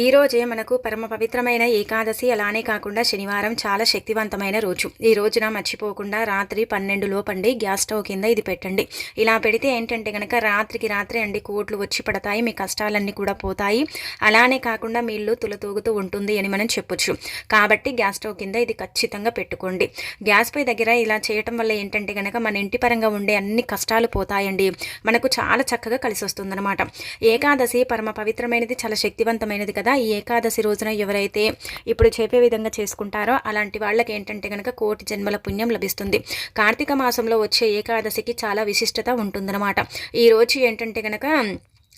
ఈ రోజే మనకు పరమ పవిత్రమైన ఏకాదశి అలానే కాకుండా శనివారం చాలా శక్తివంతమైన రోజు. ఈ రోజున మర్చిపోకుండా రాత్రి పన్నెండు లోపండి గ్యాస్ స్టవ్ కింద ఇది పెట్టండి. ఇలా పెడితే ఏంటంటే కనుక రాత్రికి రాత్రి అండి కోట్లు వచ్చి పడతాయి మీ కష్టాలన్నీ కూడా పోతాయి. అలానే కాకుండా మీ ఇల్లు తులతూగుతూ ఉంటుంది అని మనం చెప్పొచ్చు. కాబట్టి గ్యాస్ స్టవ్ కింద ఇది ఖచ్చితంగా పెట్టుకోండి. గ్యాస్ పై దగ్గర ఇలా చేయటం వల్ల ఏంటంటే కనుక మన ఇంటి పరంగా ఉండే అన్ని కష్టాలు పోతాయండి. మనకు చాలా చక్కగా కలిసి వస్తుందన్నమాట ఏకాదశి పరమ పవిత్రమైనది చాలా శక్తివంతమైనది కదా ఈ ఏకాదశి రోజున ఎవరైతే ఇప్పుడు చెప్పే విధంగా చేసుకుంటారో అలాంటి వాళ్ళకి ఏంటంటే కనుక కోటి జన్మల పుణ్యం లభిస్తుంది. కార్తీక మాసంలో వచ్చే ఏకాదశికి చాలా విశిష్టత ఉంటుందన్నమాట. ఈ రోజు ఏంటంటే కనుక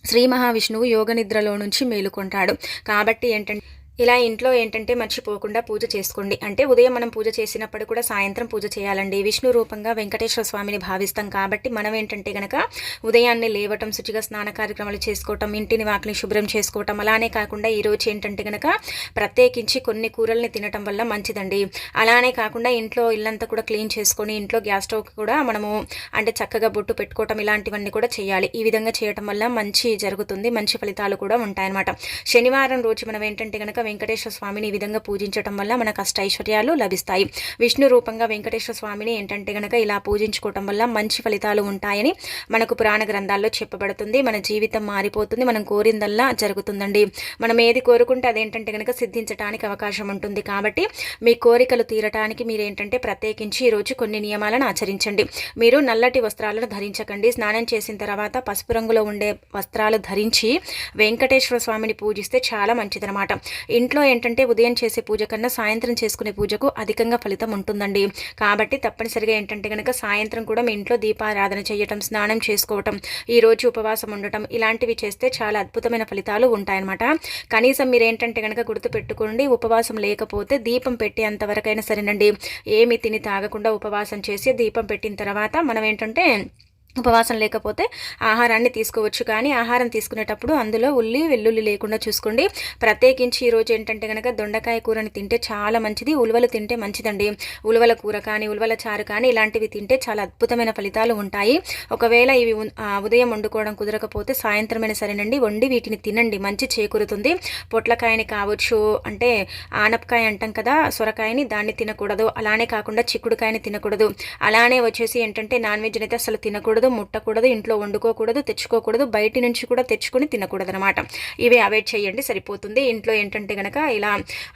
శ్రీ మహావిష్ణువు యోగ నిద్రలో నుంచి మేలుకుంటాడు. కాబట్టి ఏంటంటే ఇలా ఇంట్లో ఏంటంటే మర్చిపోకుండా పూజ చేసుకోండి. అంటే ఉదయం మనం పూజ చేసినప్పుడు కూడా సాయంత్రం పూజ చేయాలండి. విష్ణు రూపంగా వెంకటేశ్వర స్వామిని భావిస్తాం కాబట్టి మనం ఏంటంటే గనక ఉదయాన్నే లేవటం శుచిగా స్నాన కార్యక్రమాలు చేసుకోవటం ఇంటిని వాకిని శుభ్రం చేసుకోవటం అలానే కాకుండా ఈరోజు ఏంటంటే గనక ప్రత్యేకించి కొన్ని కూరల్ని తినటం వల్ల మంచిదండి. అలానే కాకుండా ఇంట్లో ఇల్లంతా కూడా క్లీన్ చేసుకొని ఇంట్లో గ్యాస్ స్టవ్ కూడా మనము అంటే చక్కగా బొట్టు పెట్టుకోవటం ఇలాంటివన్నీ కూడా చేయాలి. ఈ విధంగా చేయటం వల్ల మంచి జరుగుతుంది మంచి ఫలితాలు కూడా ఉంటాయన్నమాట. శనివారం రోజు మనం ఏంటంటే గనక వెంకటేశ్వర స్వామిని ఈ విధంగా పూజించడం వల్ల మనకు అష్టైశ్వర్యాలు లభిస్తాయి. విష్ణు రూపంగా వెంకటేశ్వర స్వామిని ఏంటంటే గనక ఇలా పూజించుకోవటం వల్ల మంచి ఫలితాలు ఉంటాయని మనకు పురాణ గ్రంథాల్లో చెప్పబడుతుంది. మన జీవితం మారిపోతుంది. మనం కోరిందల్లా జరుగుతుందండి. మనం ఏది కోరుకుంటే అదేంటంటే కనుక సిద్ధించడానికి అవకాశం ఉంటుంది. కాబట్టి మీ కోరికలు తీరటానికి మీరు ఏంటంటే ప్రత్యేకించి ఈరోజు కొన్ని నియమాలను ఆచరించండి. మీరు నల్లటి వస్త్రాలను ధరించకండి. స్నానం చేసిన తర్వాత పసుపు రంగులో ఉండే వస్త్రాలు ధరించి వెంకటేశ్వర స్వామిని పూజిస్తే చాలా మంచిదనమాట ఇంట్లో ఏంటంటే ఉదయం చేసే పూజ కన్నా సాయంత్రం చేసుకునే పూజకు అధికంగా ఫలితం ఉంటుందండి. కాబట్టి తప్పనిసరిగా ఏంటంటే కనుక సాయంత్రం కూడా మీ ఇంట్లో దీపారాధన చేయటం స్నానం చేసుకోవటం ఈ రోజు ఉపవాసం ఉండటం ఇలాంటివి చేస్తే చాలా అద్భుతమైన ఫలితాలు ఉంటాయన్నమాట. కనీసం మీరు ఏంటంటే కనుక గుర్తు పెట్టుకోండి ఉపవాసం లేకపోతే దీపం పెట్టేంత వరకైనా సరేనండి. ఏమి తిని తాగకుండా ఉపవాసం చేసి దీపం పెట్టిన తర్వాత మనం ఏంటంటే ఉపవాసం లేకపోతే ఆహారాన్ని తీసుకోవచ్చు. కానీ ఆహారం తీసుకునేటప్పుడు అందులో ఉల్లి వెల్లుల్లి లేకుండా చూసుకోండి. ప్రత్యేకించి ఈరోజు ఏంటంటే కనుక దొండకాయ కూరని తింటే చాలా మంచిది. ఉలవలు తింటే మంచిదండి. ఉలవల కూర కానీ ఉలవల చారు కానీ ఇలాంటివి తింటే చాలా అద్భుతమైన ఫలితాలు ఉంటాయి. ఒకవేళ ఇవి ఉదయం వండుకోవడం కుదరకపోతే సాయంత్రమైన సరేనండి. వండి వీటిని తినండి. మంచి చేకూరుతుంది. పొట్లకాయని కావచ్చు అంటే ఆనపకాయ అంటాం కదా సొరకాయని దాన్ని తినకూడదు. అలానే కాకుండా చిక్కుడుకాయని తినకూడదు. అలానే వచ్చేసి ఏంటంటే నాన్ వెజ్ అయితే అసలు తినకూడదు. తినకూడదు ముట్టకూడదు ఇంట్లో వండుకోకూడదు తెచ్చుకోకూడదు బయట నుంచి కూడా తెచ్చుకొని తినకూడదు అనమాట ఇవి అవాయిడ్ చేయండి సరిపోతుంది. ఇంట్లో ఏంటంటే గనక ఇలా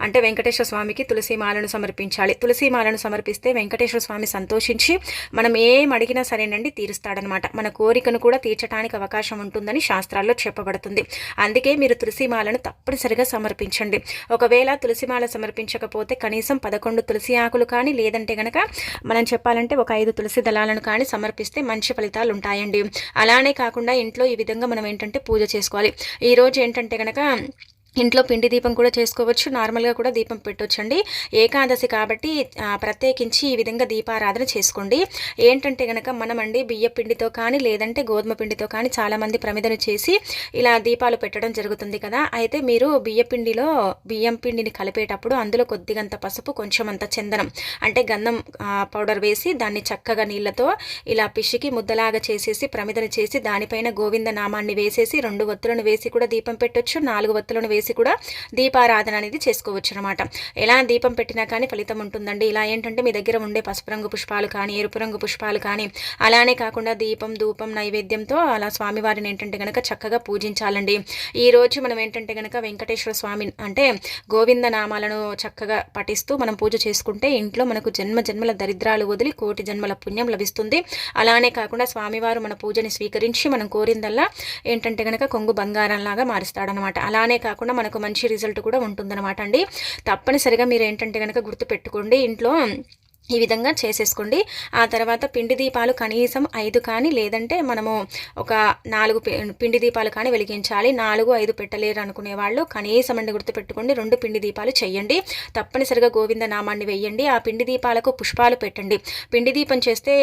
అంటే వెంకటేశ్వర స్వామికి తులసి మాలను సమర్పించాలి. తులసి మాలను సమర్పిస్తే వెంకటేశ్వర స్వామి సంతోషించి మనం ఏం అడిగినా సరేనండి తీరుస్తాడనమాట మన కోరికను కూడా తీర్చడానికి అవకాశం ఉంటుందని శాస్త్రాల్లో చెప్పబడుతుంది. అందుకే మీరు తులసిమాలను తప్పనిసరిగా సమర్పించండి. ఒకవేళ తులసిమాల సమర్పించకపోతే కనీసం పదకొండు తులసి ఆకులు కానీ లేదంటే గనక మనం చెప్పాలంటే ఒక ఐదు తులసి దళాలను కానీ సమర్పిస్తే మంచి ఫలితాలు ఫలితాలు ఉంటాయండి అలానే కాకుండా ఇంట్లో ఈ విధంగా మనం ఏంటంటే పూజ చేసుకోవాలి. ఈరోజు ఏంటంటే కనుక ఇంట్లో పిండి దీపం కూడా చేసుకోవచ్చు. నార్మల్గా కూడా దీపం పెట్టొచ్చండి. ఏకాదశి కాబట్టి ప్రత్యేకించి ఈ విధంగా దీపారాధన చేసుకోండి. ఏంటంటే కనుక మనమండి బియ్య పిండితో కానీ లేదంటే గోధుమ పిండితో కానీ చాలామంది ప్రమిదను చేసి ఇలా దీపాలు పెట్టడం జరుగుతుంది కదా. అయితే మీరు బియ్య పిండిలో బియ్యం పిండిని కలిపేటప్పుడు అందులో కొద్దిగంత పసుపు కొంచెం అంత చందనం అంటే గంధం పౌడర్ వేసి దాన్ని చక్కగా నీళ్ళతో ఇలా పిసికి ముద్దలాగా చేసేసి ప్రమిదను చేసి దానిపైన గోవింద నామాన్ని వేసేసి రెండు ఒత్తులను వేసి కూడా దీపం పెట్టొచ్చు. నాలుగు ఒత్తులను వేసి కూడా దీపారాధన అనేది చేసుకోవచ్చు అనమాట ఎలా దీపం పెట్టినా కానీ ఫలితం ఉంటుందండి. ఇలా ఏంటంటే మీ దగ్గర ఉండే పసుపు రంగు పుష్పాలు కానీ ఎరుపు రంగు పుష్పాలు కానీ అలానే కాకుండా దీపం ధూపం నైవేద్యంతో అలా స్వామివారిని ఏంటంటే కనుక చక్కగా పూజించాలండి. ఈ రోజు మనం ఏంటంటే కనుక వెంకటేశ్వర స్వామి అంటే గోవింద నామాలను చక్కగా పఠిస్తూ మనం పూజ చేసుకుంటే ఇంట్లో మనకు జన్మ జన్మల దరిద్రాలు వదిలి కోటి జన్మల పుణ్యం లభిస్తుంది. అలానే కాకుండా స్వామివారు మన పూజని స్వీకరించి మనం కోరిందల్లా ఏంటంటే కనుక కొంగు బంగారంలాగా మారుస్తాడనమాట అలానే కాకుండా మనకు మంచి రిజల్ట్ కూడా ఉంటుందన్నమాట అండి. తప్పనిసరిగా మీరు ఏంటంటే కనుక గుర్తుపెట్టుకోండి. ఇంట్లో ఈ విధంగా చేసేసుకోండి. ఆ తర్వాత పిండి దీపాలు కనీసం ఐదు కానీ లేదంటే మనము ఒక నాలుగు పిండి దీపాలు కానీ వెలిగించాలి. నాలుగు ఐదు పెట్టలేరు అనుకునే వాళ్ళు కనీసం అండి గుర్తుపెట్టుకోండి రెండు పిండి దీపాలు చేయండి తప్పనిసరిగా గోవింద నామాన్ని వెయ్యండి. ఆ పిండి దీపాలకు పుష్పాలు పెట్టండి. పిండి దీపం చేస్తే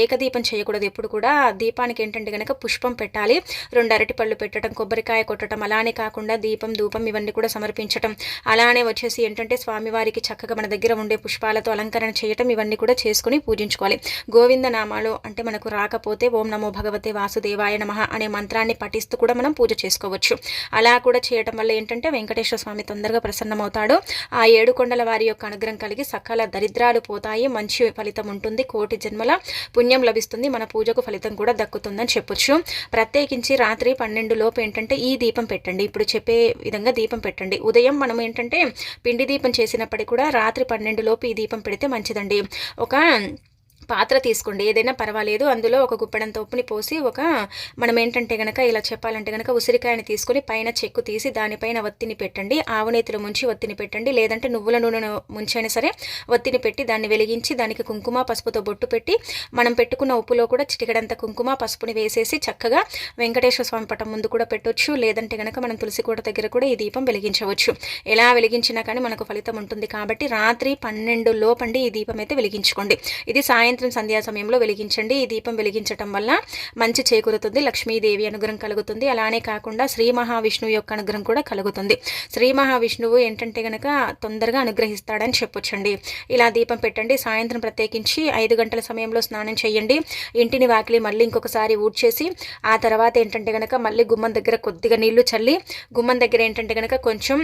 ఏకదీపం చేయకూడదు ఎప్పుడు కూడా. దీపానికి ఏంటంటే కనుక పుష్పం పెట్టాలి. రెండు అరటి పళ్ళు పెట్టడం కొబ్బరికాయ కొట్టడం అలానే కాకుండా దీపం ధూపం ఇవన్నీ కూడా సమర్పించటం. అలానే వచ్చేసి ఏంటంటే స్వామివారికి చక్కగా మన దగ్గర ఉండే పుష్పాలతో అలంకరణ చేయటం ఇవన్నీ కూడా చేసుకుని పూజించుకోవాలి. గోవింద నామాలు అంటే మనకు రాకపోతే ఓం నమో భగవతే వాసుదేవాయ నమ అనే మంత్రాన్ని పఠిస్తూ కూడా మనం పూజ చేసుకోవచ్చు. అలా కూడా చేయటం వల్ల ఏంటంటే వెంకటేశ్వర స్వామి తొందరగా ప్రసన్నమవుతాడు. ఆ ఏడు కొండల వారి యొక్క అనుగ్రహం కలిగి సకల దరిద్రాలు పోతాయి. మంచి ఫలితం ఉంటుంది. కోటి జన్మల పుణ్యం లభిస్తుంది. మన పూజకు ఫలితం కూడా దక్కుతుందని చెప్పొచ్చు. ప్రత్యేకించి రాత్రి పన్నెండు లోపు ఏంటంటే ఈ దీపం పెట్టండి. ఇప్పుడు చెప్పే విధంగా దీపం పెట్టండి. ఉదయం మనం ఏంటంటే పిండి దీపం చేసినప్పటికీ కూడా రాత్రి పన్నెండు లోపు ఈ దీపం పెడితే మంచిదండి. ఒక పాత్ర తీసుకోండి. ఏదైనా పర్వాలేదు. అందులో ఒక గుప్పెడంత ఉప్పుని పోసి ఒక మనం ఏంటంటే గనక ఇలా చెప్పాలంటే గనక ఉసిరికాయని తీసుకొని పైన చెక్కు తీసి దానిపైన ఒత్తిని పెట్టండి. ఆవునేతిలో ముంచి ఒత్తిని పెట్టండి. లేదంటే నువ్వుల నూనెను ముంచైనా సరే ఒత్తిని పెట్టి దాన్ని వెలిగించి దానికి కుంకుమ పసుపుతో బొట్టు పెట్టి మనం పెట్టుకున్న ఉప్పులో కూడా చిటికడంత కుంకుమ పసుపుని వేసేసి చక్కగా వెంకటేశ్వర స్వామి పటం ముందు కూడా పెట్టొచ్చు. లేదంటే గనక మనం తులసి కోట దగ్గర కూడా ఈ దీపం వెలిగించవచ్చు. ఎలా వెలిగించినా కానీ మనకు ఫలితం ఉంటుంది కాబట్టి రాత్రి పన్నెండు లోపండి ఈ దీపం అయితే వెలిగించుకోండి. ఇది సాయంత్రం సాయంత్రం సంధ్యా సమయంలో వెలిగించండి. ఈ దీపం వెలిగించటం వల్ల మంచి చేకూరుతుంది. లక్ష్మీదేవి అనుగ్రహం కలుగుతుంది. అలానే కాకుండా శ్రీ మహావిష్ణువు యొక్క అనుగ్రహం కూడా కలుగుతుంది. శ్రీ మహావిష్ణువు ఏంటంటే గనక తొందరగా అనుగ్రహిస్తాడని చెప్పొచ్చండి. ఇలా దీపం పెట్టండి. సాయంత్రం ప్రత్యేకించి ఐదు గంటల సమయంలో స్నానం చేయండి. ఇంటిని వాకిలి మళ్ళీ ఇంకొకసారి ఊడ్చేసి ఆ తర్వాత ఏంటంటే గనక మళ్ళీ గుమ్మం దగ్గర కొద్దిగా నీళ్ళు చల్లి గుమ్మం దగ్గర ఏంటంటే గనక కొంచెం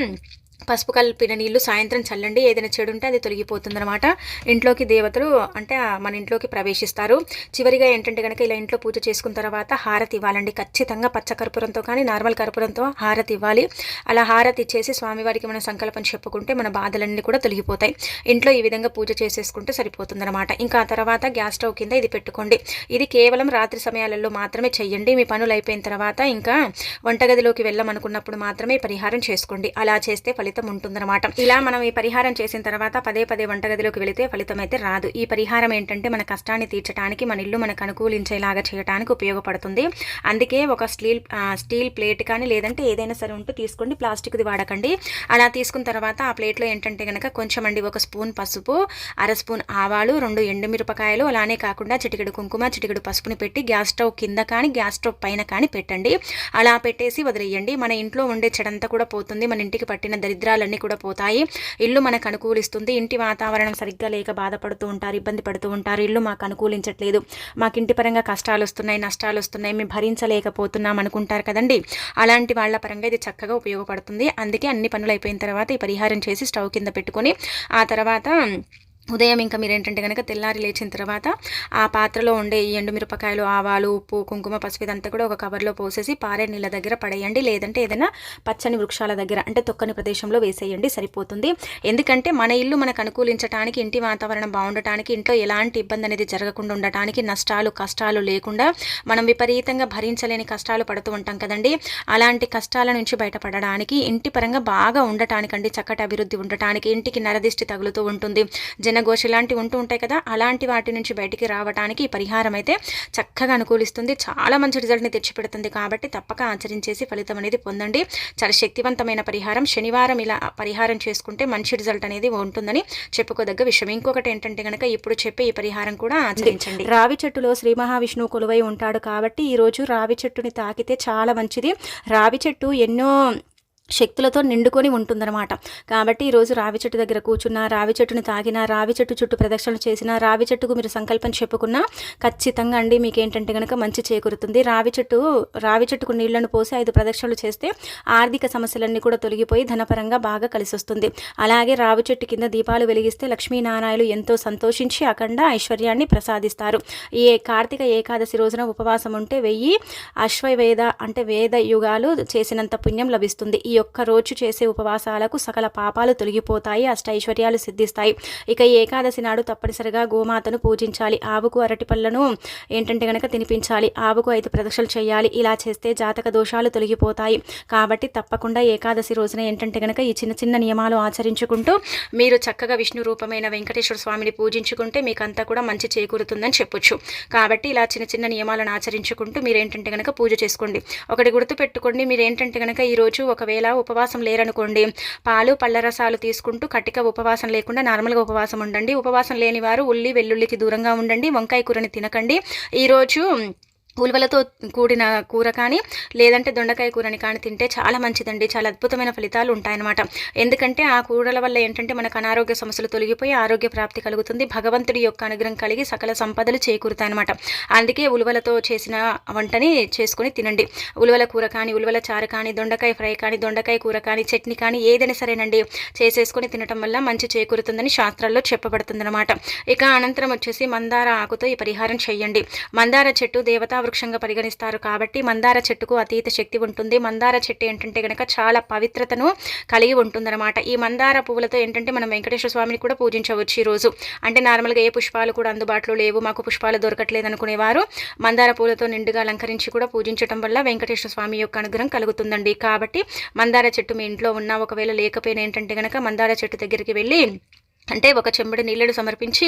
పసుపు కలిపిన నీళ్ళు సాయంత్రం చల్లండి. ఏదైనా చెడు ఉంటే అది తొలగిపోతుందనమాట ఇంట్లోకి దేవతలు అంటే మన ఇంట్లోకి ప్రవేశిస్తారు. చివరిగా ఏంటంటే కనుక ఇలా ఇంట్లో పూజ చేసుకున్న తర్వాత హారతి ఇవ్వాలండి. ఖచ్చితంగా పచ్చ కర్పూరంతో కానీ నార్మల్ కర్పూరంతో హారతి ఇవ్వాలి. అలా హారతి ఇచ్చేసి స్వామివారికి మన సంకల్పం చెప్పుకుంటే మన బాధలన్నీ కూడా తొలగిపోతాయి. ఇంట్లో ఈ విధంగా పూజ చేసేసుకుంటే సరిపోతుందనమాట ఇంకా ఆ తర్వాత గ్యాస్ స్టవ్ కింద ఇది పెట్టుకోండి. ఇది కేవలం రాత్రి సమయాలలో మాత్రమే చెయ్యండి. మీ పనులు అయిపోయిన తర్వాత ఇంకా వంటగదిలోకి వెళ్ళమనుకున్నప్పుడు మాత్రమే పరిహారం చేసుకోండి. అలా చేస్తే ఫలితం ఫలితం ఉంటుందన్నమాట. ఇలా మనం ఈ పరిహారం చేసిన తర్వాత పదే పదే వంటగదిలోకి వెళితే ఫలితం అయితే రాదు. ఈ పరిహారం ఏంటంటే మన కష్టాన్ని తీర్చడానికి మన ఇల్లు మనకు అనుకూలించేలాగా చేయడానికి ఉపయోగపడుతుంది. అందుకే ఒక స్టీల్ స్టీల్ ప్లేట్ కానీ లేదంటే ఏదైనా సరే ఉంటే తీసుకోండి. ప్లాస్టిక్ది వాడకండి. అలా తీసుకున్న తర్వాత ఆ ప్లేట్లో ఏంటంటే కనుక కొంచెం అండి ఒక స్పూన్ పసుపు అర స్పూన్ ఆవాలు రెండు ఎండుమిరపకాయలు అలానే కాకుండా చిటికెడు కుంకుమ చిటికెడు పసుపుని పెట్టి గ్యాస్ స్టవ్ కింద కానీ గ్యాస్ స్టవ్ పైన కానీ పెట్టండి. అలా పెట్టేసి వదిలేయండి. మన ఇంట్లో ఉండే చెడంతా కూడా పోతుంది. మన ఇంటికి పట్టిన దరి దరిద్రాలన్నీ కూడా పోతాయి. ఇల్లు మనకు అనుకూలిస్తుంది. ఇంటి వాతావరణం సరిగ్గా లేక బాధపడుతూ ఉంటారు ఇబ్బంది పడుతూ ఉంటారు. ఇల్లు మాకు అనుకూలించట్లేదు. మాకు ఇంటి పరంగా కష్టాలు వస్తున్నాయి నష్టాలు వస్తున్నాయి మేము భరించలేకపోతున్నాం అనుకుంటారు కదండి. అలాంటి వాళ్ళ పరంగా ఇది చక్కగా ఉపయోగపడుతుంది. అందుకే అన్ని పనులు అయిపోయిన తర్వాత ఈ పరిహారం చేసి స్టవ్ కింద పెట్టుకొని ఆ తర్వాత ఉదయం ఇంకా మీరు ఏంటంటే కనుక తెల్లారి లేచిన తర్వాత ఆ పాత్రలో ఉండే ఈ ఎండుమిరపకాయలు ఆవాలు ఉప్పు కుంకుమ పసుపు ఇదంతా కూడా ఒక కవర్లో పోసేసి పారే నీళ్ళ దగ్గర పడేయండి. లేదంటే ఏదైనా పచ్చని వృక్షాల దగ్గర అంటే తొక్కని ప్రదేశంలో వేసేయండి సరిపోతుంది. ఎందుకంటే మన ఇల్లు మనకు అనుకూలించడానికి ఇంటి వాతావరణం బాగుండటానికి ఇంట్లో ఎలాంటి ఇబ్బంది అనేది జరగకుండా ఉండటానికి నష్టాలు కష్టాలు లేకుండా మనం విపరీతంగా భరించలేని కష్టాలు పడుతూ ఉంటాం కదండి. అలాంటి కష్టాల నుంచి బయటపడడానికి ఇంటి పరంగా బాగా ఉండటానికండి చక్కటి అభివృద్ధి ఉండటానికి ఇంటికి నరదిష్టి తగులుతూ ఉంటుంది. జన జీర్ణఘోష ఇలాంటివి ఉంటూ ఉంటాయి కదా అలాంటి వాటి నుంచి బయటికి రావడానికి ఈ పరిహారం అయితే చక్కగా అనుకూలిస్తుంది. చాలా మంచి రిజల్ట్ని తెచ్చిపెడుతుంది కాబట్టి తప్పక ఆచరించేసి ఫలితం అనేది పొందండి. చాలా శక్తివంతమైన పరిహారం. శనివారం ఇలా పరిహారం చేసుకుంటే మంచి రిజల్ట్ అనేది ఉంటుందని చెప్పుకోదగ్గ విషయం. ఇంకొకటి ఏంటంటే కనుక ఇప్పుడు చెప్పే ఈ పరిహారం కూడా ఆచరించండి. రావి చెట్టులో శ్రీ మహావిష్ణువు కొలువై ఉంటాడు కాబట్టి ఈరోజు రావి చెట్టుని తాకితే చాలా మంచిది. రావి చెట్టు ఎన్నో శక్తులతో నిండుకొని ఉంటుందన్నమాట. కాబట్టి ఈరోజు రావి చెట్టు దగ్గర కూర్చున్న రావి చెట్టుని తాగిన రావి చెట్టు చుట్టూ ప్రదక్షిణలు చేసిన రావి చెట్టుకు మీరు సంకల్పం చెప్పుకున్నా ఖచ్చితంగా అండి మీకు ఏంటంటే కనుక మంచి చేకూరుతుంది. రావి చెట్టు రావి చెట్టుకు నీళ్ళను పోసి ఐదు ప్రదక్షిణలు చేస్తే ఆర్థిక సమస్యలన్నీ కూడా తొలగిపోయి ధనపరంగా బాగా కలిసి వస్తుంది అలాగే రావి చెట్టు కింద దీపాలు వెలిగిస్తే లక్ష్మీనారాయణలు ఎంతో సంతోషించి అఖండ ఐశ్వర్యాన్ని ప్రసాదిస్తారు. ఏ కార్తీక ఏకాదశి రోజున ఉపవాసం ఉంటే వెయ్యి అశ్వవేద అంటే వేద యుగాలు చేసినంత పుణ్యం లభిస్తుంది. ఈ ఒక్క రోజు చేసే ఉపవాసాలకు సకల పాపాలు తొలగిపోతాయి అష్టైశ్వర్యాలు సిద్ధిస్తాయి. ఇక ఏకాదశి నాడు తప్పనిసరిగా గోమాతను పూజించాలి. ఆవుకు అరటిపళ్ళను ఏంటంటే గనక తినిపించాలి. ఆవుకు ఐదు ప్రదక్షలు చేయాలి. ఇలా చేస్తే జాతక దోషాలు తొలగిపోతాయి. కాబట్టి తప్పకుండా ఏకాదశి రోజున ఏంటంటే గనక ఈ చిన్న చిన్న నియమాలు ఆచరించుకుంటూ మీరు చక్కగా విష్ణు రూపమైన వెంకటేశ్వర స్వామిని పూజించుకుంటే మీకు అంతా కూడా మంచి చేకూరుతుందని చెప్పొచ్చు. కాబట్టి ఇలా చిన్న చిన్న నియమాలను ఆచరించుకుంటూ మీరు ఏంటంటే గనక పూజ చేసుకోండి. ఒకటి గుర్తు పెట్టుకోండి మీరు ఏంటంటే గనక ఈరోజు ఒకవేళ ఉపవాసం లేరనుకోండి. పాలు పళ్ళరసాలు తీసుకుంటూ కట్టిక ఉపవాసం లేకుండా నార్మల్గా ఉపవాసం ఉండండి. ఉపవాసం లేని వారు ఉల్లి వెల్లుల్లికి దూరంగా ఉండండి. వంకాయ కూరని తినకండి. ఈరోజు ఉలువలతో కూడిన కూర కానీ లేదంటే దొండకాయ కూరని కానీ తింటే చాలా మంచిదండి. చాలా అద్భుతమైన ఫలితాలు ఉంటాయన్నమాట. ఎందుకంటే ఆ కూరల వల్ల ఏంటంటే మనకు అనారోగ్య సమస్యలు తొలగిపోయి ఆరోగ్య ప్రాప్తి కలుగుతుంది. భగవంతుడి యొక్క అనుగ్రహం కలిగి సకల సంపదలు చేకూరుతాయన్నమాట. అందుకే ఉలువలతో చేసిన వంటని చేసుకొని తినండి. ఉలువల కూర కానీ ఉలువల చారు కానీ దొండకాయ ఫ్రై కానీ దొండకాయ కూర కానీ చట్నీ కానీ ఏదైనా సరేనండి. చేసేసుకొని తినటం వల్ల మంచి చేకూరుతుందని శాస్త్రాల్లో చెప్పబడుతుందన్నమాట. ఇక అనంతరం వచ్చేసి మందార ఆకుతో ఈ పరిహారం చేయండి. మందార చెట్టు దేవత వృక్షంగా పరిగణిస్తారు కాబట్టి మందార చెట్టుకు అతీత శక్తి ఉంటుంది. మందార చెట్టు ఏంటంటే కనుక చాలా పవిత్రతను కలిగి ఉంటుందన్నమాట. ఈ మందార పువ్వులతో ఏంటంటే మనం వెంకటేశ్వర స్వామిని కూడా పూజించవచ్చు ఈరోజు అంటే నార్మల్గా ఏ పుష్పాలు కూడా అందుబాటులో లేవు మాకు పుష్పాలు దొరకట్లేదు అనుకునేవారు. మందార పూలతో నిండుగా అలంకరించి కూడా పూజించడం వల్ల వెంకటేశ్వర స్వామి యొక్క అనుగ్రహం కలుగుతుందండి. కాబట్టి మందార చెట్టు మీ ఇంట్లో ఉన్నా ఒకవేళ లేకపోయినా ఏంటంటే కనుక మందార చెట్టు దగ్గరికి వెళ్ళి అంటే ఒక చెంబడి నీళ్ళను సమర్పించి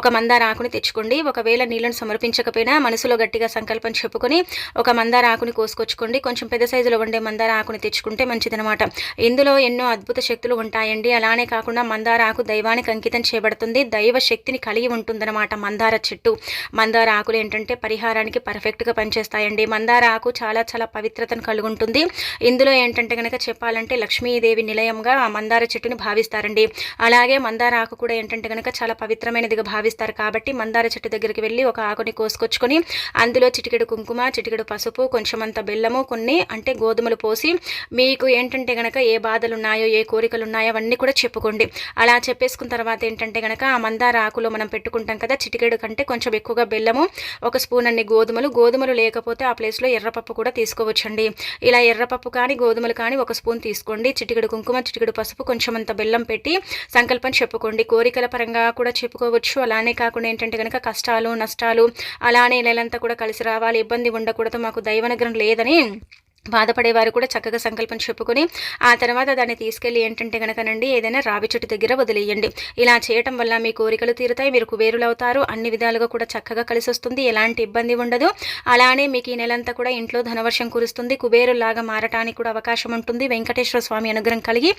ఒక మందార ఆకుని తెచ్చుకోండి. ఒకవేళ నీళ్ళను సమర్పించకపోయినా మనసులో గట్టిగా సంకల్పం చెప్పుకొని ఒక మందార ఆకుని కోసుకొచ్చుకోండి. కొంచెం పెద్ద సైజులో ఉండే మందార ఆకుని తెచ్చుకుంటే మంచిదనమాట ఇందులో ఎన్నో అద్భుత శక్తులు ఉంటాయండి. అలానే కాకుండా మందార ఆకు దైవానికి అంకితం చేయబడుతుంది. దైవ శక్తిని కలిగి ఉంటుందన్నమాట మందార చెట్టు. మందార ఆకులు ఏంటంటే పరిహారానికి పర్ఫెక్ట్గా పనిచేస్తాయండి. మందార ఆకు చాలా చాలా పవిత్రతను కలిగి ఉంటుంది ఇందులో ఏంటంటే కనుక చెప్పాలంటే లక్ష్మీదేవి నిలయంగా మందార చెట్టుని భావిస్తారండి. అలాగే మందార ఆకు కూడా ఏంటంటే కనుక చాలా పవిత్రమైనదిగా భావిస్తారు. కాబట్టి మందార చెట్టు దగ్గరికి వెళ్ళి ఒక ఆకుని కోసుకొచ్చుకొని అందులో చిటికెడు కుంకుమ చిటికెడు పసుపు కొంచెమంత బెల్లము కొన్ని అంటే గోధుమలు పోసి మీకు ఏంటంటే కనుక ఏ బాధలు ఉన్నాయో ఏ కోరికలు ఉన్నాయో అవన్నీ కూడా చెప్పుకోండి. అలా చెప్పేసుకున్న తర్వాత ఏంటంటే కనుక ఆ మందార ఆకులో మనం పెట్టుకుంటాం కదా చిటికెడు కంటే కొంచెం ఎక్కువగా బెల్లము ఒక స్పూన్ అన్ని గోధుమలు గోధుమలు లేకపోతే ఆ ప్లేస్లో ఎర్రపప్పు కూడా తీసుకోవచ్చండి. ఇలా ఎర్రపప్పు కానీ గోధుమలు కానీ ఒక స్పూన్ తీసుకోండి. చిటికెడు కుంకుమ చిటికెడు పసుపు కొంచెం అంత బెల్లం పెట్టి సంకల్పం చెప్పుకోండి. కోరికల పరంగా కూడా చెప్పుకోవచ్చు. అలానే కాకుండా ఏంటంటే కనుక కష్టాలు నష్టాలు అలానే నెలంతా కూడా కలిసి రావాలి. ఇబ్బంది ఉండకూడదు. మాకు దైవనగ్రం లేదని బాధపడేవారు కూడా చక్కగా సంకల్పం చెప్పుకొని ఆ తర్వాత దాన్ని తీసుకెళ్ళి ఏంటంటే కనుకనండి ఏదైనా రావి చెట్టు దగ్గర వదిలేయండి. ఇలా చేయటం వల్ల మీ కోరికలు తీరుతాయి మీరు కుబేరులు అవుతారు అన్ని విధాలుగా కూడా చక్కగా కలిసి వస్తుంది ఎలాంటి ఇబ్బంది ఉండదు. అలానే మీకు ఈ నెలంతా కూడా ఇంట్లో ధనవర్షం కురుస్తుంది కుబేరులాగా మారటానికి కూడా అవకాశం ఉంటుంది. వెంకటేశ్వర స్వామి అనుగ్రహం కలిగి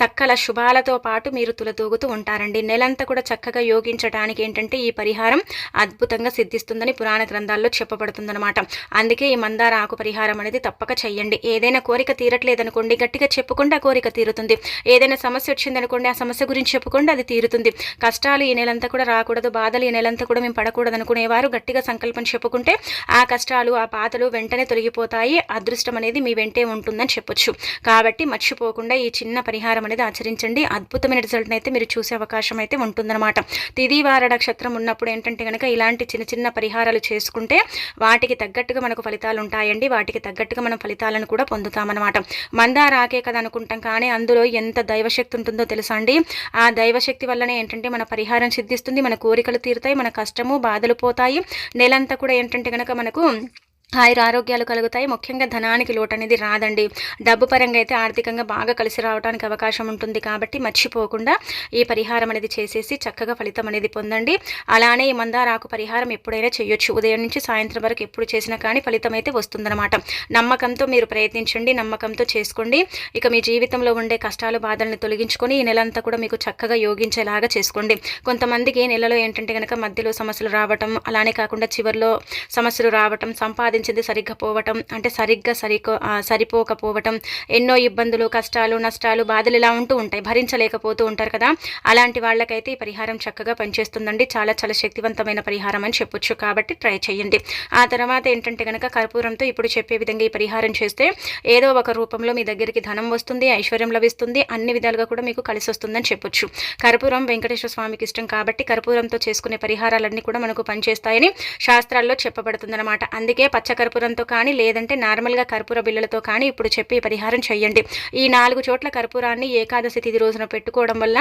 సకల శుభాలతో పాటు మీరు తులతూగుతూ ఉంటారండి. నెలంతా కూడా చక్కగా యోగించడానికి ఏంటంటే ఈ పరిహారం అద్భుతంగా సిద్ధిస్తుందని పురాణ గ్రంథాల్లో చెప్పబడుతుందన్నమాట. అందుకే ఈ మందార ఆకు పరిహారం అనేది తప్పక చేయండి. ఏదైనా కోరిక తీరట్లేదనుకోండి గట్టిగా చెప్పకుండా ఆ కోరిక తీరుతుంది. ఏదైనా సమస్య వచ్చిందనుకోండి ఆ సమస్య గురించి చెప్పకుండా అది తీరుతుంది. కష్టాలు ఈ నెలంతా కూడా రాకూడదు బాధలు ఈ నెలంతా కూడా మేము పడకూడదు అనుకునేవారు గట్టిగా సంకల్పం చెప్పుకుంటే ఆ కష్టాలు ఆ బాధలు వెంటనే తొలగిపోతాయి. అదృష్టం అనేది మీ వెంటే ఉంటుందని చెప్పొచ్చు. కాబట్టి మర్చిపోకుండా ఈ చిన్న పరిహారం అనేది ఆచరించండి. అద్భుతమైన రిజల్ట్ అయితే మీరు చూసే అవకాశం అయితే ఉంటుందన్నమాట. తిదివార నక్షత్రం ఉన్నప్పుడు ఏంటంటే కనుక ఇలాంటి చిన్న చిన్న పరిహారాలు చేసుకుంటే వాటికి తగ్గట్టుగా మనకు ఫలితాలు ఉంటాయండి. వాటికి తగ్గట్టుగా మనం ఫలితాలను కూడా పొందుతామన్నమాట. మందారాకే కదా అనుకుంటాం కానీ అందులో ఎంత దైవశక్తి ఉంటుందో తెలుసా అండి? ఆ దైవశక్తి వల్లనే ఏంటంటే మన పరిహారం సిద్ధిస్తుంది మన కోరికలు తీరుతాయి మన కష్టము బాధలు పోతాయి. నెలంతా కూడా ఏంటంటే కనుక మనకు ఆయుర ఆరోగ్యాలు కలుగుతాయి. ముఖ్యంగా ధనానికి లోటు అనేది రాదండి. డబ్బు పరంగా అయితే ఆర్థికంగా బాగా కలిసి రావడానికి అవకాశం ఉంటుంది కాబట్టి మర్చిపోకుండా ఈ పరిహారం అనేది చేసేసి చక్కగా ఫలితం అనేది పొందండి. అలానే ఈ మందారాకు పరిహారం ఎప్పుడైనా చేయొచ్చు. ఉదయం నుంచి సాయంత్రం వరకు ఎప్పుడు చేసినా కానీ ఫలితం అయితే వస్తుందన్నమాట. నమ్మకంతో మీరు ప్రయత్నించండి. నమ్మకంతో చేసుకోండి. ఇక మీ జీవితంలో ఉండే కష్టాలు బాధలను తొలగించుకొని ఈ నెలంతా కూడా మీకు చక్కగా యోగించేలాగా చేసుకోండి. కొంతమందికి నెలలో ఏంటంటే కనుక మధ్యలో సమస్యలు రావటం అలానే కాకుండా చివరిలో సమస్యలు రావటం సంపాదించ సంపాదించింది సరిగ్గా పోవటం అంటే సరిగ్గా సరికో సరిపోకపోవటం ఎన్నో ఇబ్బందులు కష్టాలు నష్టాలు బాధలు ఇలా ఉంటూ ఉంటాయి. భరించలేకపోతూ ఉంటారు కదా? అలాంటి వాళ్ళకైతే ఈ పరిహారం చక్కగా పనిచేస్తుందండి. చాలా చాలా శక్తివంతమైన పరిహారం అని చెప్పొచ్చు. కాబట్టి ట్రై చేయండి. ఆ తర్వాత ఏంటంటే కనుక కర్పూరంతో ఇప్పుడు చెప్పే విధంగా ఈ పరిహారం చేస్తే ఏదో ఒక రూపంలో మీ దగ్గరికి ధనం వస్తుంది ఐశ్వర్యం లభిస్తుంది అన్ని విధాలుగా కూడా మీకు కలిసి వస్తుందని చెప్పొచ్చు. కర్పూరం వెంకటేశ్వర స్వామికి ఇష్టం కాబట్టి కర్పూరంతో చేసుకునే పరిహారాలన్నీ కూడా మనకు పనిచేస్తాయని శాస్త్రాల్లో చెప్పబడుతుందన్నమాట. అందుకే పచ్చ కర్పూరంతో కానీ లేదంటే నార్మల్గా కర్పూర బిళ్ళలతో కానీ ఇప్పుడు చెప్పి పరిహారం చేయండి ఈ నాలుగు చోట్ల కర్పూరాన్ని ఏకాదశి తిథి రోజున పెట్టుకోవడం వల్ల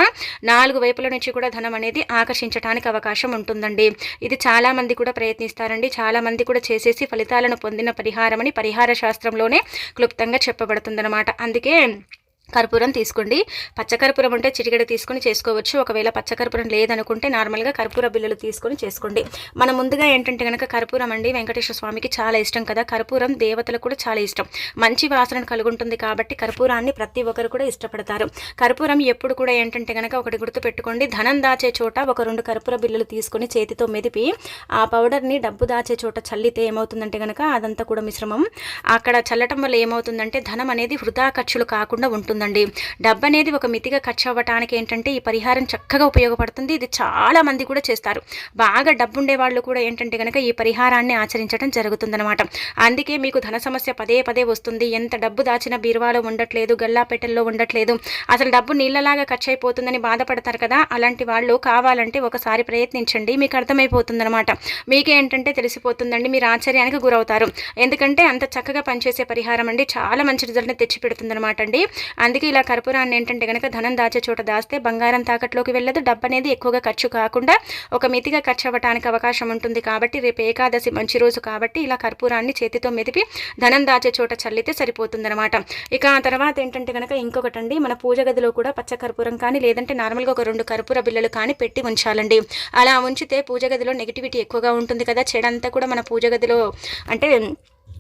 నాలుగు వైపుల నుంచి కూడా ధనం అనేది ఆకర్షించడానికి అవకాశం ఉంటుందండి. ఇది చాలామంది కూడా ప్రయత్నిస్తారండి. చాలామంది కూడా చేసేసి ఫలితాలను పొందిన పరిహారం అని పరిహార శాస్త్రంలోనే క్లుప్తంగా చెప్పబడుతుందన్నమాట. అందుకే కర్పూరం తీసుకోండి. పచ్చకర్పూరం ఉంటే చిటికెడ తీసుకొని చేసుకోవచ్చు. ఒకవేళ పచ్చకర్పూరం లేదనుకుంటే నార్మల్గా కర్పూర బిల్లలు తీసుకొని చేసుకోండి. మనం ముందుగా ఏంటంటే కనుక కర్పూరం అండి వెంకటేశ్వర స్వామికి చాలా ఇష్టం కదా. కర్పూరం దేవతలకు కూడా చాలా ఇష్టం. మంచి వాసన కలుగుంటుంది కాబట్టి కర్పూరాన్ని ప్రతి ఒక్కరు కూడా ఇష్టపడతారు. కర్పూరం ఎప్పుడు కూడా ఏంటంటే కనుక ఒకటి గుర్తు పెట్టుకోండి ధనం దాచే చోట ఒక రెండు కర్పూర బిల్లలు తీసుకొని చేతితో మెదిపి ఆ పౌడర్ని డబ్బు దాచే చోట చల్లితే ఏమవుతుందంటే కనుక అదంతా కూడా మిశ్రమం. అక్కడ చల్లటం వల్ల ఏమవుతుందంటే ధనం అనేది వృధా ఖర్చులు కాకుండా ఉంటుంది ఉంటుందండి డబ్బు అనేది ఒక మితిగా ఖర్చు అవ్వటానికి ఏంటంటే ఈ పరిహారం చక్కగా ఉపయోగపడుతుంది. ఇది చాలా మంది కూడా చేస్తారు. బాగా డబ్బు ఉండే వాళ్ళు కూడా ఏంటంటే కనుక ఈ పరిహారాన్ని ఆచరించడం జరుగుతుందనమాట అందుకే మీకు ధన సమస్య పదే పదే వస్తుంది. ఎంత డబ్బు దాచిన బీరువాలో ఉండట్లేదు గల్లాపెట్టెల్లో ఉండట్లేదు. అసలు డబ్బు నీళ్ళలాగా ఖర్చు అయిపోతుందని బాధపడతారు కదా. అలాంటి వాళ్ళు కావాలంటే ఒకసారి ప్రయత్నించండి. మీకు అర్థమైపోతుందనమాట మీకేంటంటే తెలిసిపోతుందండి. మీరు ఆశ్చర్యానికి గురవుతారు. ఎందుకంటే అంత చక్కగా పనిచేసే పరిహారం అండి. చాలా మంచి రిజల్ట్ని తెచ్చిపెడుతుందనమాట అండి. అందుకే ఇలా కర్పూరాన్ని ఏంటంటే కనుక ధనం దాచే చోట దాస్తే బంగారం తాకట్లోకి వెళ్ళదు. డబ్బు అనేది ఎక్కువగా ఖర్చు కాకుండా ఒక మితిగా ఖర్చు అవ్వడానికి అవకాశం ఉంటుంది కాబట్టి రేపు ఏకాదశి మంచి రోజు కాబట్టి ఇలా కర్పూరాన్ని చేతితో మెదిపి ధనం దాచే చోట చల్లితే సరిపోతుందన్నమాట. ఇక ఆ తర్వాత ఏంటంటే కనుక ఇంకొకటండి మన పూజ గదిలో కూడా పచ్చ కర్పూరం కానీ లేదంటే నార్మల్గా ఒక రెండు కర్పూర బిల్లలు కానీ పెట్టి ఉంచాలండి. అలా ఉంచితే పూజ గదిలో నెగిటివిటీ ఎక్కువగా ఉంటుంది కదా. చెడంతా కూడా మన పూజ గదిలో అంటే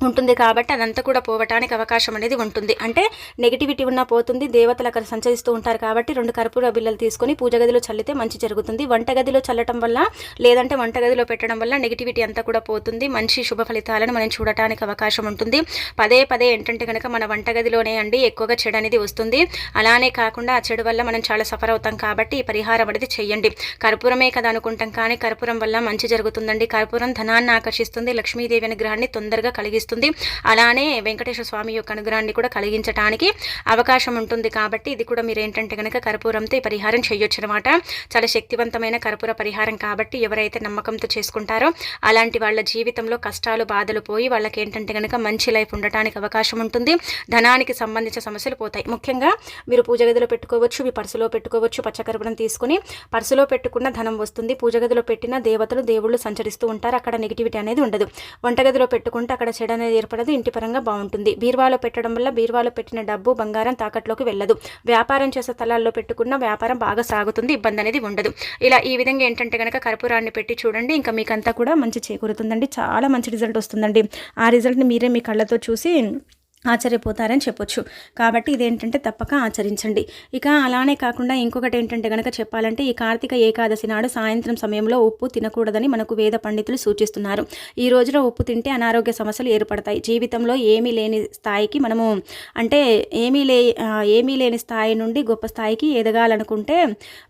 ఉంటుంది కాబట్టి అదంతా కూడా పోవటానికి అవకాశం అనేది ఉంటుంది. అంటే నెగిటివిటీ ఉన్నా పోతుంది దేవతలు అక్కడ సంచరిస్తూ ఉంటారు కాబట్టి రెండు కర్పూర బిల్లలు తీసుకొని పూజ గదిలో చల్లితే మంచి జరుగుతుంది. వంటగదిలో చల్లటం వల్ల లేదంటే వంటగదిలో పెట్టడం వల్ల నెగిటివిటీ అంతా కూడా పోతుంది. మంచి శుభ ఫలితాలను మనం చూడటానికి అవకాశం ఉంటుంది. పదే పదే ఏంటంటే కనుక మన వంటగదిలోనే అండి ఎక్కువగా చెడు అనేది వస్తుంది. అలానే కాకుండా ఆ చెడు వల్ల మనం చాలా సఫర్ అవుతాం కాబట్టి ఈ పరిహారం అనేది చేయండి కర్పూరమే కదా అనుకుంటాం కానీ కర్పూరం వల్ల మంచి జరుగుతుందండి. కర్పూరం ధనాన్ని ఆకర్షిస్తుంది. లక్ష్మీదేవి అనుగ్రహాన్ని తొందరగా కలిగిస్తుంది. వస్తుంది. అలానే వెంకటేశ్వర స్వామి యొక్క అనుగ్రహాన్ని కూడా కలిగించడానికి అవకాశం ఉంటుంది కాబట్టి ఇది కూడా మీరు ఏంటంటే కనుక కర్పూరంతో ఈ పరిహారం చేయొచ్చు అనమాట చాలా శక్తివంతమైన కర్పూర పరిహారం కాబట్టి ఎవరైతే నమ్మకంతో చేసుకుంటారో అలాంటి వాళ్ళ జీవితంలో కష్టాలు బాధలు పోయి వాళ్ళకి ఏంటంటే కనుక మంచి లైఫ్ ఉండటానికి అవకాశం ఉంటుంది. ధనానికి సంబంధించిన సమస్యలు పోతాయి. ముఖ్యంగా మీరు పూజ గదిలో పెట్టుకోవచ్చు మీ పర్సులో పెట్టుకోవచ్చు పచ్చకర్పూరం తీసుకుని పర్సులో పెట్టుకున్న ధనం వస్తుంది. పూజ గదిలో పెట్టిన దేవతలు దేవుళ్ళు సంచరిస్తూ ఉంటారు. అక్కడ నెగిటివిటీ అనేది ఉండదు. వంటగదిలో పెట్టుకుంటే అక్కడ చెడ అనేది ఏర్పడదు ఇంటి పరంగా బాగుంటుంది. బీర్వాలో పెట్టడం వల్ల బీర్వాలో పెట్టిన డబ్బు బంగారం తాకట్లోకి వెళ్ళదు. వ్యాపారం చేసే స్థలాల్లో పెట్టుకున్న వ్యాపారం బాగా సాగుతుంది ఇబ్బంది అనేది ఉండదు. ఇలా ఈ విధంగా ఏంటంటే కనుక కర్పూరాన్ని పెట్టి చూడండి ఇంకా మీకంతా కూడా మంచి చేకూరుతుందండి. చాలా మంచి రిజల్ట్ వస్తుందండి. ఆ రిజల్ట్ని మీరే మీ కళ్ళతో చూసి ఆశ్చర్యపోతారని చెప్పొచ్చు. కాబట్టి ఇదేంటంటే తప్పక ఆచరించండి. ఇక అలానే కాకుండా ఇంకొకటి ఏంటంటే కనుక చెప్పాలంటే ఈ కార్తీక ఏకాదశి నాడు సాయంత్రం సమయంలో ఉప్పు తినకూడదని మనకు వేద పండితులు సూచిస్తున్నారు. ఈ రోజున ఉప్పు తింటే అనారోగ్య సమస్యలు ఏర్పడతాయి. జీవితంలో ఏమీ లేని స్థాయికి మనము అంటే ఏమీ లే ఏమీ లేని స్థాయి నుండి గొప్ప స్థాయికి ఎదగాలనుకుంటే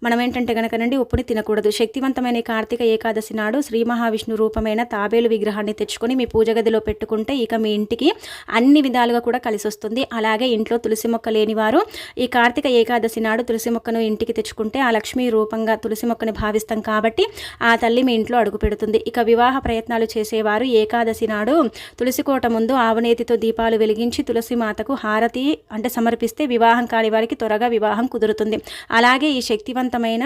మనం ఏంటంటే కనుక నుండి ఉప్పుని తినకూడదు. శక్తివంతమైన కార్తీక ఏకాదశి నాడు శ్రీ మహావిష్ణు రూపమైన తాబేలు విగ్రహాన్ని తెచ్చుకొని మీ పూజ గదిలో పెట్టుకుంటే ఇక మీ ఇంటికి అన్ని విధాలుగా కూడా కలిసి వస్తుంది అలాగే ఇంట్లో తులసి మొక్క లేని వారు ఈ కార్తీక ఏకాదశి నాడు తులసి మొక్కను ఇంటికి తెచ్చుకుంటే ఆ లక్ష్మీ రూపంగా తులసి మొక్కని భావిస్తాం కాబట్టి ఆ తల్లి మీ ఇంట్లో అడుగు పెడుతుంది. ఇక వివాహ ప్రయత్నాలు చేసేవారు ఏకాదశి నాడు తులసి కోట ముందు ఆవనేతితో దీపాలు వెలిగించి తులసి మాతకు హారతి అంటే సమర్పిస్తే వివాహం కాని వారికి త్వరగా వివాహం కుదురుతుంది. అలాగే ఈ శక్తివంతమైన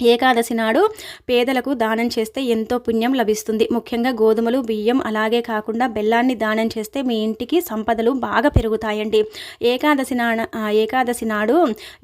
ఏకాదశి నాడు పేదలకు దానం చేస్తే ఎంతో పుణ్యం లభిస్తుంది. ముఖ్యంగా గోధుమలు బియ్యం అలాగే కాకుండా బెల్లాన్ని దానం చేస్తే మీ ఇంటికి సంపదలు బాగా పెరుగుతాయండి. ఏకాదశి నా ఏకాదశి నాడు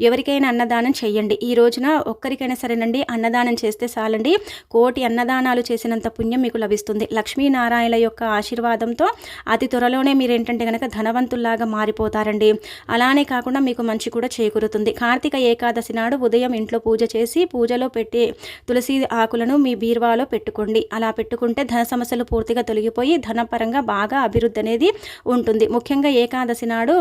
ఎవరికైనా అన్నదానం చేయండి. ఈ రోజున ఒక్కరికైనా సరేనండి అన్నదానం చేస్తే చాలండి. కోటి అన్నదానాలు చేసినంత పుణ్యం మీకు లభిస్తుంది. లక్ష్మీనారాయణ యొక్క ఆశీర్వాదంతో అతి త్వరలోనే మీరు ఏంటంటే కనుక ధనవంతుల్లాగా మారిపోతారండి. అలానే కాకుండా మీకు మంచి కూడా చేకూరుతుంది. కార్తీక ఏకాదశి నాడు ఉదయం ఇంట్లో పూజ చేసి పూజ పూజలో పెట్టి తులసి ఆకులను మీ బీరువాలో పెట్టుకోండి. అలా పెట్టుకుంటే ధన సమస్యలు పూర్తిగా తొలగిపోయి ధనపరంగా బాగా అభివృద్ధి అనేది ఉంటుంది. ముఖ్యంగా ఏకాదశి నాడు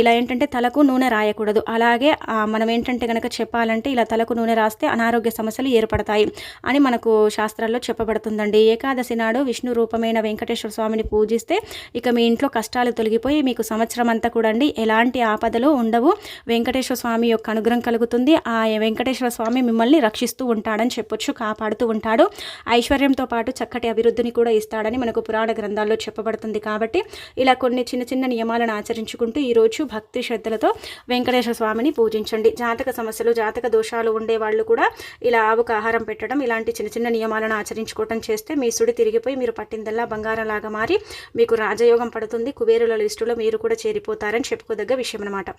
ఇలా ఏంటంటే తలకు నూనె రాయకూడదు. అలాగే మనం ఏంటంటే కనుక చెప్పాలంటే ఇలా తలకు నూనె రాస్తే అనారోగ్య సమస్యలు ఏర్పడతాయి అని మనకు శాస్త్రాల్లో చెప్పబడుతుందండి. ఏకాదశి నాడు విష్ణు రూపమైన వెంకటేశ్వర స్వామిని పూజిస్తే ఇక మీ ఇంట్లో కష్టాలు తొలగిపోయి మీకు సంవత్సరం అంతా కూడా అండి ఎలాంటి ఆపదలు ఉండవు. వెంకటేశ్వర స్వామి యొక్క అనుగ్రహం కలుగుతుంది. ఆ వెంకటేశ్వర స్వామి మిమ్మల్ని రక్షిస్తూ ఉంటాడని చెప్పొచ్చు కాపాడుతూ ఉంటాడు. ఐశ్వర్యంతో పాటు చక్కటి అభివృద్ధిని కూడా ఇస్తాడని మనకు పురాణ గ్రంథాల్లో చెప్పబడుతుంది కాబట్టి ఇలా కొన్ని చిన్న చిన్న నియమాలను ఆచరించుకుంటూ ఈరోజు భక్తి శ్రద్ధలతో వెంకటేశ్వర స్వామిని పూజించండి. జాతక సమస్యలు జాతక దోషాలు ఉండే వాళ్ళు కూడా ఇలా ఆవుకు ఆహారం పెట్టడం ఇలాంటి చిన్న చిన్న నియమాలను ఆచరించుకోవటం చేస్తే మీ సుడి తిరిగిపోయి మీరు పట్టిందల్లా బంగారంలాగా మారి మీకు రాజయోగం పడుతుంది. కుబేరుల లిస్టులో మీరు కూడా చేరిపోతారని చెప్పుకోదగ్గ విషయం అనమాట